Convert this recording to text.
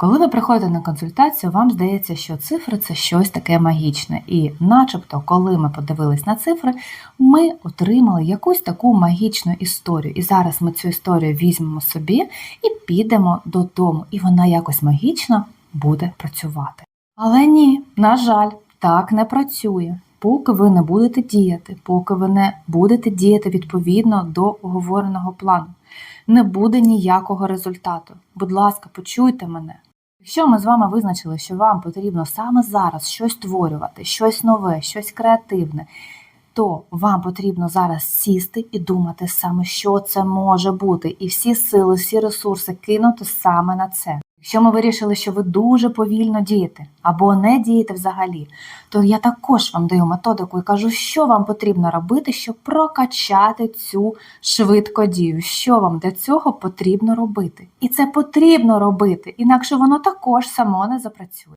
Коли ви приходите на консультацію, вам здається, що цифри це щось таке магічне. І, начебто, коли ми подивились на цифри, ми отримали якусь таку магічну історію. І зараз ми цю історію візьмемо собі і підемо додому, і вона якось магічно буде працювати. Але ні, на жаль, так не працює. Поки ви не будете діяти, поки ви не будете діяти відповідно до оговореного плану, не буде ніякого результату. Будь ласка, почуйте мене. Якщо ми з вами визначили, що вам потрібно саме зараз щось створювати, щось нове, щось креативне, то вам потрібно зараз сісти і думати саме, що це може бути, і всі сили, всі ресурси кинути саме на це. Якщо ми вирішили, що ви дуже повільно дієте або не дієте взагалі, то я також вам даю методику і кажу, що вам потрібно робити, щоб прокачати цю швидкодію. Що вам для цього потрібно робити? І це потрібно робити, інакше воно також само не запрацює.